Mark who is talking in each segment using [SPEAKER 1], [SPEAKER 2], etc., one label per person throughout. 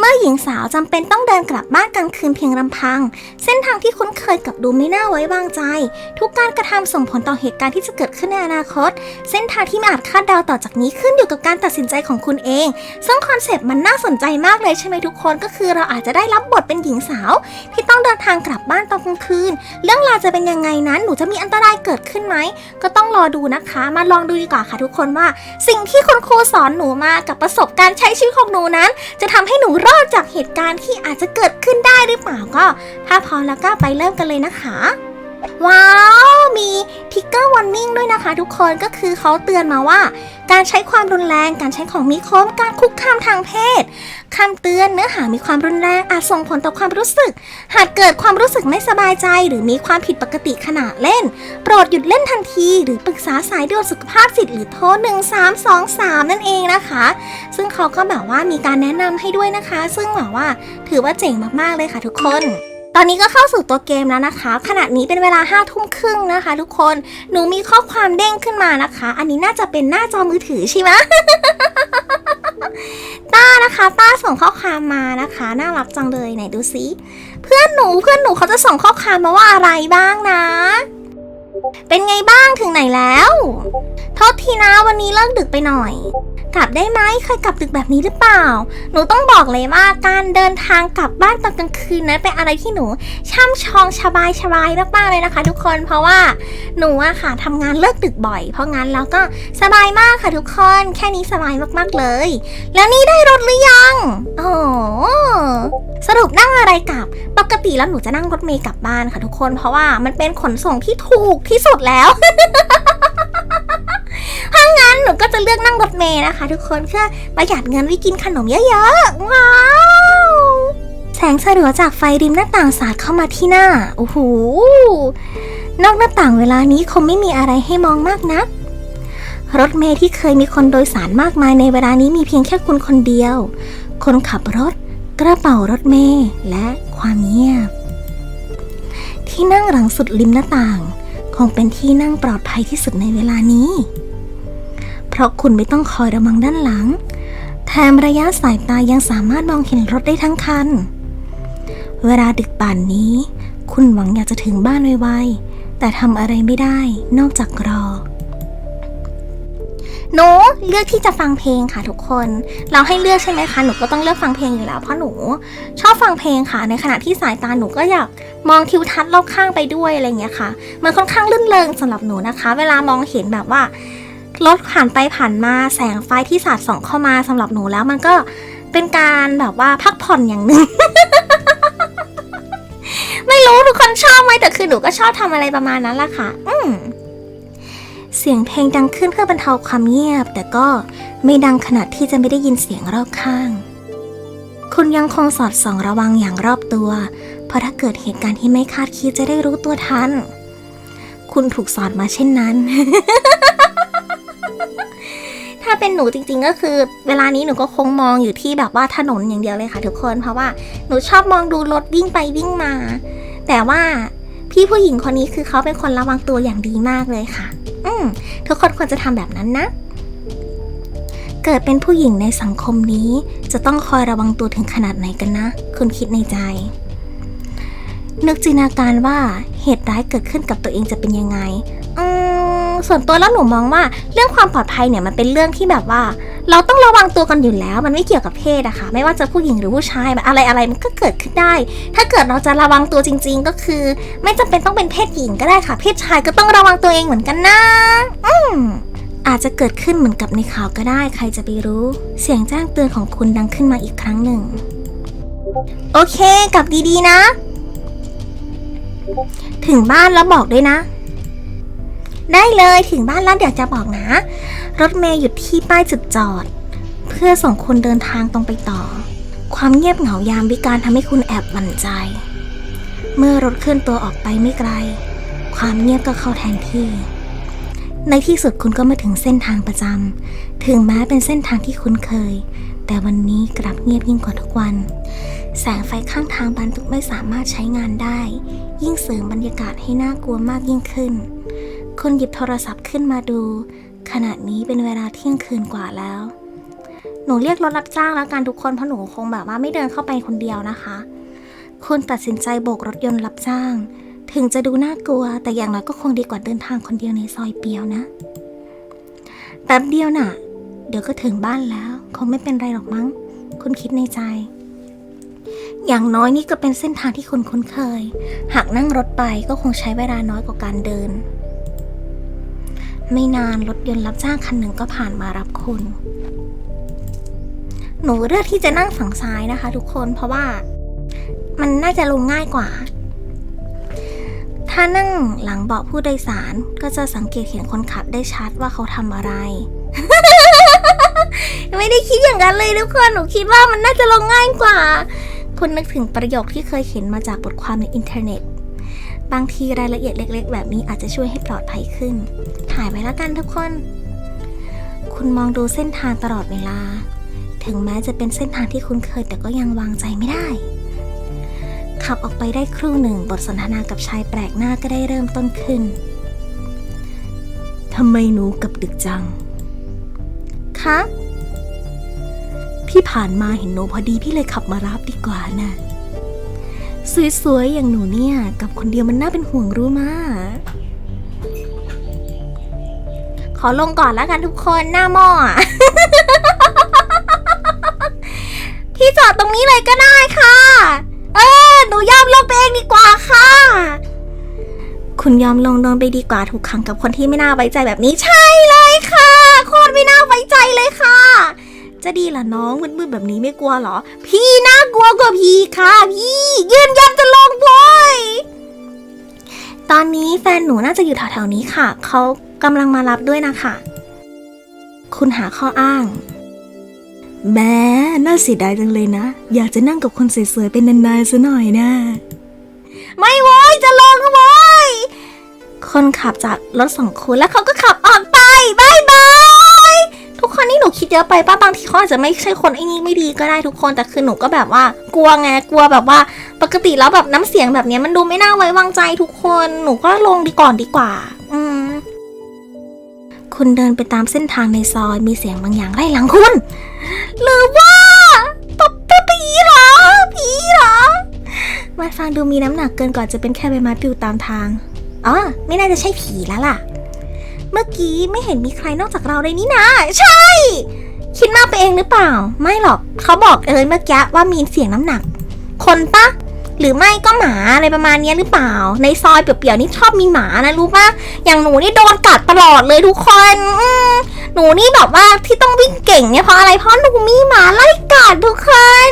[SPEAKER 1] เมื่อหญิงสาวจำเป็นต้องเดินกลับบ้านกลางคืนเพียงลำพัง เส้นทางที่คุ้นเคยกับดูไม่น่าไว้วางใจ ทุกการกระทำส่งผลต่อเหตุการณ์ที่จะเกิดขึ้นในอนาคต เส้นทางที่ไม่อาจคาดเดาต่อจากนี้ขึ้นอยู่กับการตัดสินใจของคุณเอง ซึ่งคอนเซปต์มันน่าสนใจมากเลยใช่ไหมทุกคนก็คือเราอาจจะได้รับบทเป็นหญิงสาว ที่ต้องเดินทางกลับบ้านตอนกลางคืน เรื่องราวจะเป็นยังไงนั้นหนูจะมีอันตรายเกิดขึ้นไหมก็ต้องรอดูนะคะ มาลองดูดีกว่าค่ะทุกคนว่า สิ่งที่คุณครูสอนหนูมากับประสบการณ์ใช้ชีวิตของหนูนั้น จะทำให้หนูรอดจากเหตุการณ์ที่อาจจะเกิดขึ้นได้หรือเปล่าก็ ถ้าพร้อมแล้วก็ไปเริ่มกันเลยนะคะ ว้าว มีทิกเกอร์วอร์นิ่งด้วยนะคะทุกคนก็คือเขาเตือนมาว่า การใช้ความรุนแรง การใช้ของมีคม การคุกคามทางเพศคำเตือนเนื้อหามีความรุนแรงอาจส่งผลต่อความรู้สึก หากเกิดความรู้สึกไม่สบายใจ หรือมีความผิดปกติขณะเล่น โปรดหยุดเล่นทันที หรือปรึกษาสายด่วนสุขภาพจิตหรือโทร1323 นั่นเองนะคะ ซึ่งเขาก็แบบว่ามีการแนะนำให้ด้วยนะคะ ซึ่งแบบว่าถือว่าเจ๋งมากๆเลยค่ะทุกคน อนนี้ก็เข้าสู่ตัวเกมแล้วนะคะ ขณะนี้เป็นเวลา5้าทุ่มครึ่งนะคะ ทุกคน หนูมีข้อความเด้งขึ้นมานะคะ อันนี้น่าจะเป็นหน้าจอมือถือใช่ไหมต้านะคะต้าส่งข้อความมานะคะ น่ารักจังเลยไหนดูซิ เพื่อนหนูเพื่อนหนูเขาจะส่งข้อความมาว่าอะไรบ้างนะ เป็นไงบ้างถึงไหนแล้ว โทษทีนะวันนี้เลิกดึกไปหน่อย กลับได้ไหมเคยกลับดึกแบบนี้หรือเปล่า หนูต้องบอกเลยว่าการเดินทางกลับบ้านตอนกลางคืนนั้นเป็นอะไรที่หนู ช่ำชองสบายสบายมากๆเลยนะคะ ทุกคนเพราะว่าหนูอะค่ะทำงานเลิกดึกบ่อย เพราะงั้นแล้วก็สบายมากค่ะทุกคนแค่นี้สบายมากๆเลย แล้วนี่ได้รถหรือยังโอ้สรุปนั่งอะไรกลับ ปกติแล้วหนูจะนั่งรถเมล์กลับบ้านค่ะทุกคน เพราะว่ามันเป็นขนส่งที่ถูกที่สุดแล้ว ทุกคนเพื่อประหยัดเงินไว้กินขนมเยอะๆ ว้าว แสงสลัวจากไฟริมหน้าต่างสาดเข้ามาที่หน้า โอ้โห นอกหน้าต่างเวลานี้คงไม่มีอะไรให้มองมากนัก รถเมล์ที่เคยมีคนโดยสารมากมายในเวลานี้มีเพียงแค่คุณคนเดียว คนขับรถ กระเป๋ารถเมล์และความเงียบ ที่นั่งหลังสุดริมหน้าต่าง คงเป็นที่นั่งปลอดภัยที่สุดในเวลานี้ ราะคุณไม่ต้องคอยระวังด้านหลัง แถมระยะสายตายังสามารถมองเห็นรถได้ทั้งคัน เวลาดึกป่านนี้ คุณหวังอยากจะถึงบ้านไวๆ แต่ทำอะไรไม่ได้นอกจากรอหนูเลือกที่จะฟังเพลงค่ะทุกคน เราให้เลือกใช่ไหมคะหนูก็ต้องเลือกฟังเพลงอยู่แล้ว เพราะหนู ชอบฟังเพลงค่ะ ในขณะที่สายตาหนูก็อยากมองทิวทัศน์รอบข้างไปด้วยอะไรอย่างเงี้ยค่ะ มันค่อนข้างลื่นเริงสำหรับหนูนะคะ เวลามองเห็นแบบว่า รถผ่านไปผ่านมาแสงไฟที่สาดส่องเข้ามาสำหรับหนูแล้วมันก็เป็นการแบบว่าพักผ่อนอย่างหนึ่ง ไม่รู้ทุกคนชอบไหมแต่คือหนูก็ชอบทำอะไรประมาณนั้นแหละค่ะ อืมเสียงเพลงดังขึ้นเพื่อบรรเทาความเงียบ แต่ก็ไม่ดังขนาดที่จะไม่ได้ยินเสียงรอบข้าง คุณยังคงสอดส่องระวังอย่างรอบตัว เพราะถ้าเกิดเหตุการณ์ที่ไม่คาดคิดจะได้รู้ตัวทัน คุณถูกสอนมาเช่นนั้น ถ้าเป็นหนูจริง ๆ ก็คือ เวลานี้หนูก็คงมองอยู่ที่แบบว่าถนนอย่างเดียวเลยค่ะทุกคน เพราะว่าหนูชอบมองดูรถวิ่งไปวิ่งมา แต่ว่าพี่ผู้หญิงคนนี้คือเขาเป็นคนระวังตัวอย่างดีมากเลยค่ะ อืมทุกคนควรจะทำแบบนั้นนะ เกิดเป็นผู้หญิงในสังคมนี้ จะต้องคอยระวังตัวถึงขนาดไหนกันนะ คุณคิดในใจ นึกจินตนาการว่าเหตุร้ายเกิดขึ้นกับตัวเองจะเป็นยังไง ส่วนตัวแล้วหนูมองว่าเรื่องความปลอดภัยเนี่ยมันเป็นเรื่องที่แบบว่า เราต้องระวังตัวกันอยู่แล้ว มันไม่เกี่ยวกับเพศอะค่ะ ไม่ว่าจะผู้หญิงหรือผู้ชายอะไรอะไรมันก็เกิดขึ้นได้ ถ้าเกิดเราจะระวังตัวจริง ๆ ก็คือ ไม่จำเป็นต้องเป็นเพศหญิงก็ได้ค่ะ เพศชายก็ต้องระวังตัวเองเหมือนกันนะอืมอาจจะเกิดขึ้นเหมือนกับในข่าวก็ได้ ใครจะไปรู้ เสียงแจ้งเตือนของคุณดังขึ้นมาอีกครั้งหนึ่ง โอเคกลับดีๆนะ ถึงบ้านแล้วบอกด้วยนะ ได้เลยถึงบ้านแล้วเดี๋ยวจะบอกนะ รถเมย์หยุดที่ป้ายจุดจอด เพื่อส่งคุณเดินทางตรงไปต่อ ความเงียบเหงายามวิการทำให้คุณแอบหวั่นใจ เมื่อรถเคลื่อนตัวออกไปไม่ไกล ความเงียบก็เข้าแทนที่ ในที่สุดคุณก็มาถึงเส้นทางประจำถึงแม้เป็นเส้นทางที่คุ้นเคย แต่วันนี้กลับเงียบยิ่งกว่าทุกวัน แสงไฟข้างทางบรรทุกไม่สามารถใช้งานได้ ยิ่งเสริมบรรยากาศให้น่ากลัวมากยิ่งขึ้น คุณหยิบโทรศัพท์ขึ้นมาดู ขณะนี้เป็นเวลาเที่ยงคืนกว่าแล้ว หนูเรียกรถรับจ้างแล้วกันทุกคนเพราะหนูคงแบบว่าไม่เดินเข้าไปคนเดียวนะคะ คุณตัดสินใจโบกรถยนต์รับจ้าง ถึงจะดูน่ากลัว แต่อย่างน้อยก็คงดีกว่าเดินทางคนเดียวในซอยเปียวนะแป๊บเดียวน่ะ เดี๋ยวก็ถึงบ้านแล้ว คงไม่เป็นไรหรอกมั้ง คุณคิดในใจ อย่างน้อยนี่ก็เป็นเส้นทางที่คุณคุ้นเคย หากนั่งรถไปก็คงใช้เวลาน้อยกว่าการเดิน ไม่นานรถยนต์รับจ้างคันหนึ่งก็ผ่านมารับคุณ หนูเลือกที่จะนั่งฝั่งซ้ายนะคะ ทุกคนเพราะว่ามันน่าจะลงง่ายกว่า ถ้านั่งหลังเบาะผู้โดยสารก็จะสังเกตเห็นคนขับได้ชัดว่าเขาทำอะไร ไม่ได้คิดอย่างนั้นเลยทุกคน หนูคิดว่ามันน่าจะลงง่ายกว่า คุณนึกถึงประโยคที่เคยเห็นมาจากบทความในอินเทอร์เน็ต บางทีรายละเอียดเล็ก ๆ แบบนี้อาจจะช่วยให้ปลอดภัยขึ้นายไว้แล้วกันทุกคน คุณมองดูเส้นทางตลอดเวลา ถึงแม้จะเป็นเส้นทางที่คุณเคยแต่ก็ยังวางใจไม่ได้ ขับออกไปได้ครู่หนึ่งบทสนทนากับชายแปลกหน้าก็ได้เริ่มต้นขึ้นทำไมหนูกับดึกจัง คะ พี่ผ่านมาเห็นหนูพอดีพี่เลยขับมารับดีกว่านะสวยๆ อย่างหนูเนี่ย กับคนเดียวมันน่าเป็นห่วงรู้มา ขอลงก่อนแล้วกันทุกคนหน้าหม้ออะพี่จอดตรงนี้เลยก็ได้ค่ะ เออหนูยอมลงไปเองดีกว่าค่ะ คุณยอมลงโดนไปดีกว่าถูกขังกับคนที่ไม่น่าไว้ใจแบบนี้ใช่เลยค่ะโคตรไม่น่าไว้ใจเลยค่ะ จะดีเหรอน้องมืดๆแบบนี้ไม่กลัวเหรอ พี่น่ากลัวกว่าพี่ค่ะพี่ น่าจะอยู่แถวๆนี้ค่ะ เขากำลังมารับด้วยนะคะ คุณหาข้ออ้าง แม้น่าเสียดายจังเลยนะ อยากจะนั่งกับคนสวยๆเป็นนานๆซะหน่อยนะ ไม่โว้ยจะลงโว้ยคนขับจากรถสองคนแล้วเขาก็ขับออกไปบายบาย ทุกคนนี่หนูคิดเยอะไปป้าบางทีเขาอาจจะไม่ใช่คนไอ้นี่ไม่ดีก็ได้ทุกคนแต่คือหนูก็แบบว่ากลัวไงกลัวแบบว่า ปกติแล้วแบบน้ำเสียงแบบนี้มันดูไม่น่าไว้วางใจทุกคน หนูก็ลงดีก่อนดีกว่า อืม คุณเดินไปตามเส้นทางในซอยมีเสียงบางอย่างไล่หลังคุณ หรือว่าปะปะผีเหรอ ผีเหรอ มันฟังดูมีน้ำหนักเกินกว่าจะเป็นแค่ใบไม้ปลิวตามทาง อ๋อ ไม่น่าจะใช่ผีแล้วล่ะ เมื่อกี้ไม่เห็นมีใครนอกจากเราเลยนี่นะ ใช่ คิดมากไปเองหรือเปล่า ไม่หรอก เขาบอกเอ้ยเมื่อกี้ว่ามีเสียงน้ำหนัก คนปะ หรือไม่ก็หมาอะไรประมาณนี้หรือเปล่า ในซอยเปียวๆนี่ชอบมีหมานะรู้ปะอย่างหนูนี่โดนกัดตลอดเลยทุกคนหนูนี่แบบว่าที่ต้องวิ่งเก่งเนี่ยเพราะอะไรเพราะหนูมีหมาไล่กัดทุกคน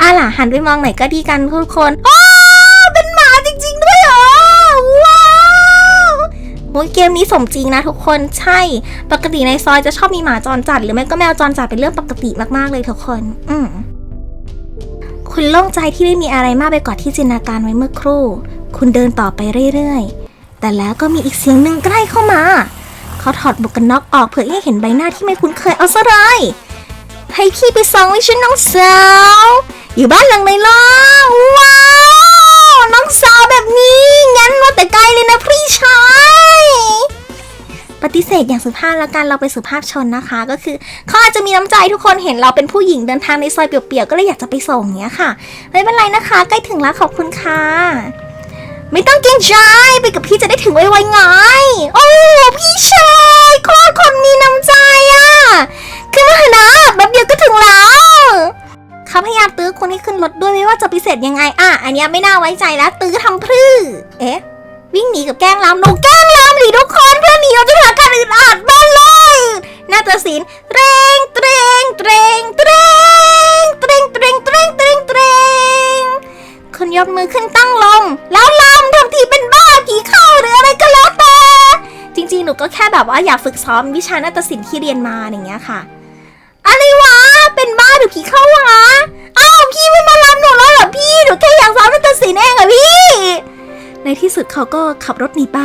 [SPEAKER 1] อะล่ะหันไปมองไหนก็ดีกันทุกคนโอ้เป็นหมาจริง ๆ ด้วยเหรอว้าวโอ้ยเกมนี้สมจริงนะทุกคนใช่ ปกติในซอยจะชอบมีหมาจรจัด หรือไม่ก็แมวจรจัดเป็นเรื่องปกติมากๆเลยทุกคน อืม คุณโล่งใจที่ไม่มีอะไรมากไปกว่าที่จินตนาการไว้เมื่อครู่ คุณเดินต่อไปเรื่อยๆ แต่แล้วก็มีอีกเสียงหนึ่งใกล้เข้ามา เขาถอดหมวกกันน็อกออกเพื่อให้เห็นใบหน้าที่ไม่คุ้นเคยเอาซะเลยให้พี่ไปส่องไว้ฉันน้องสาว อยู่บ้านหลังไหนล่ะว้าว น้องสาวแบบนี้ งั้นว่าแต่ไกลเลยนะพี่ชาย ฏิเสธอย่างสุภาพแล้วกันเราไปนสุภาพชนนะคะ ก็คือเขาอาจจะมีน้ำใจทุกคนเห็นเราเป็นผู้หญิงเดินทางในซอยเปียวๆก็เลยอยากจะไปส่งเนี้ยค่ะ ไม่เป็นไรนะคะ ใกล้ถึงแล้วขอบคุณค่ะ ไม่ต้องเกรงใจไปกับพี่จะได้ถึงไวๆไงโอ้พี่ชายโคตรคนมีน้ำใจอะขึ้นมานะแบบเดียวก็ถึงแล้วเขาพยายามตื้อคุณให้ขึ้นรถด้วยไม่ว่าจะพิเศษยังไงอะอันนี้ไม่น่าไว้ใจแล้วตื้อทำพรือเอ๊ะวิ่งหนีกับแกล้งลามหนูแกล้งลามหนีทุกคนเพื่อหนีออกจากสถานการณ์อึดอัดบ้านเลยนาฏศิลป์เตรงเตรงเตรงเตรงเตรงเตรงเตรงเตรงเตรงคุณยกมือขึ้นตั้งลง แล้วลามทำทีเป็นบ้าผีเข้าหรืออะไรก็แล้วแต่จริงๆ หนูก็แค่แบบว่าอยากฝึกซ้อมวิชานาฏศิลป์ที่เรียนมาอย่างเงี้ยค่ะ อะไรวะ เป็นบ้าหรือผีเข้าวะอ้าวพี่ไม่มารับหนูแล้วเหรอพี่ หนูแค่อยากซ้อมนาฏศิลป์เองอะพี่ ในที่สุดเขาก็ขับรถหนีไป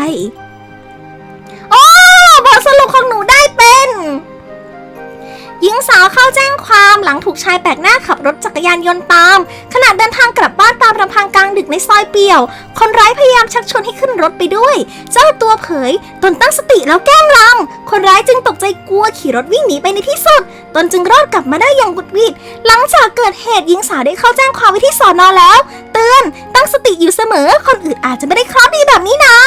[SPEAKER 1] โอ้บทสรุปของหนูได้เป็น หญิงสาวเข้าแจ้งความหลังถูกชายแปลกหน้าขับรถจักรยานยนต์ตาม ขณะเดินทางกลับบ้านตามลำพังกลางดึกในซอยเปี่ยว คนร้ายพยายามชักชวนให้ขึ้นรถไปด้วย เจ้าตัวเผย ตนตั้งสติแล้วแกล้งลำคนร้ายจึงตกใจกลัวขี่รถวิ่งหนีไปในที่สุด ตนจึงรอดกลับมาได้อย่างบุดหวิดหลังจากเกิดเหตุหญิงสาวได้เข้าแจ้งความไว้ที่สอนอแล้ว เตือนตั้งสติอยู่เสมอ คนอื่นอาจจะไม่ได้เคราะห์ดีแบบนี้นะ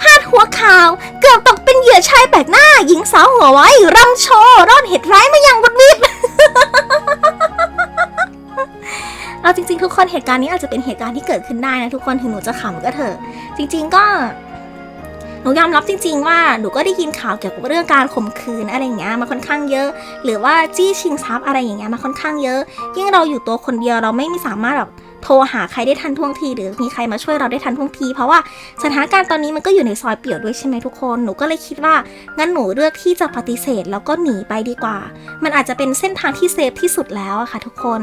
[SPEAKER 1] พาดหัวข่าวเกือบตก เหยื่อชายแปลกหน้า หญิงสาวหัวไว้รำโชว์รอดเหตุร้ายมาอย่างบุดวิดเอาจริงๆ ทุกคนเหตุการณ์นี้อาจจะเป็นเหตุการณ์ที่เกิดขึ้นได้นะทุกคนถึงหนูจะขำก็เถอะ จริง ๆก็หนูยอมรับจริง ๆ ว่าหนูก็ได้ยินข่าวเกี่ยวกับเรื่องการข่มขืนอะไรอย่างเงี้ยมาค่อนข้างเยอะ หรือว่าจี้ชิงทรัพย์อะไรอย่างเงี้ยมาค่อนข้างเยอะ ยิ่งเราอยู่ตัวคนเดียวเราไม่มีสามารถแบบ รหาใครได้ทันท่วงที หรือมีใครมาช่วยเราได้ทันท่วงที เพราะว่าสถานการณ์ตอนนี้มันก็อยู่ในซอยเปี่ยวด้วยใช่ไหมทุกคนหนูก็เลยคิดว่างั้นหนูเลือกที่จะปฏิเสธแล้วก็หนีไปดีกว่า มันอาจจะเป็นเส้นทางที่เซฟที่สุดแล้วอะค่ะทุกคน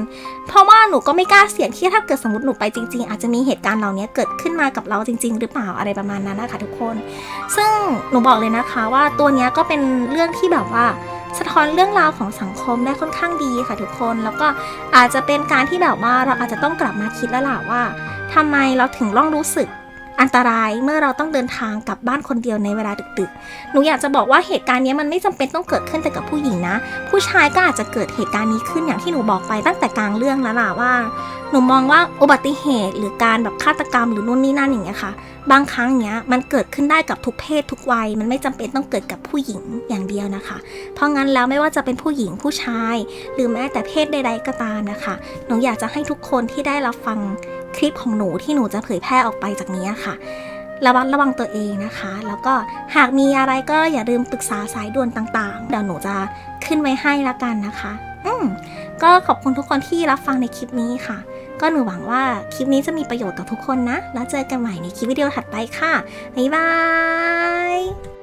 [SPEAKER 1] เพราะว่าหนูก็ไม่กล้าเสี่ยงที่ถ้าเกิดสมมติหนูไปจริง ๆ อาจจะมีเหตุการณ์เหล่านี้เกิดขึ้นมากับเราจริง ๆ หรือเปล่าอะไรประมาณนั้นนะคะทุกคน ซึ่งหนูบอกเลยนะคะว่าตัวนี้ก็เป็นเรื่องที่แบบว่า สะท้อนเรื่องราวของสังคมได้ค่อนข้างดีค่ะทุกคน แล้วก็อาจจะเป็นการที่แบบว่าเราอาจจะต้องกลับมาคิดแล้วล่ะว่าทำไมเราถึงร้องรู้สึกอันตรายเมื่อเราต้องเดินทางกลับบ้านคนเดียวในเวลาดึกๆ หนูอยากจะบอกว่าเหตุการณ์นี้มันไม่จำเป็นต้องเกิดขึ้นแต่กับผู้หญิงนะ ผู้ชายก็อาจจะเกิดเหตุการณ์นี้ขึ้นอย่างที่หนูบอกไปตั้งแต่กลางเรื่องแล้วล่ะว่า หนูมองว่าอุบัติเหตุหรือการแบบฆาตกรรมหรือนู่นนี่นั่นอย่างเงี้ยค่ะ บางครั้งเนี้ยมันเกิดขึ้นได้กับทุกเพศทุกวัย มันไม่จำเป็นต้องเกิดกับผู้หญิงอย่างเดียวนะคะ เพราะงั้นแล้วไม่ว่าจะเป็นผู้หญิงผู้ชาย หรือแม้แต่เพศใด ๆก็ตามนะคะ หนูอยากจะให้ทุกคนที่ได้รับฟังคลิปของหนูที่หนูจะเผยแพร่ออกไปจากนี้ค่ะระวัดระวังตัวเองนะคะ แล้วก็หากมีอะไรก็อย่าลืมปรึกษาสายด่วนต่างๆ เดี๋ยวหนูจะขึ้นไว้ให้ละกันนะคะ อืมก็ขอบคุณทุกคนที่รับฟังในคลิปนี้ค่ะ ก็หนูหวังว่าคลิปนี้จะมีประโยชน์กับทุกคนนะ แล้วเจอกันใหม่ในคลิปวิดีโอถัดไปค่ะ บ๊ายบาย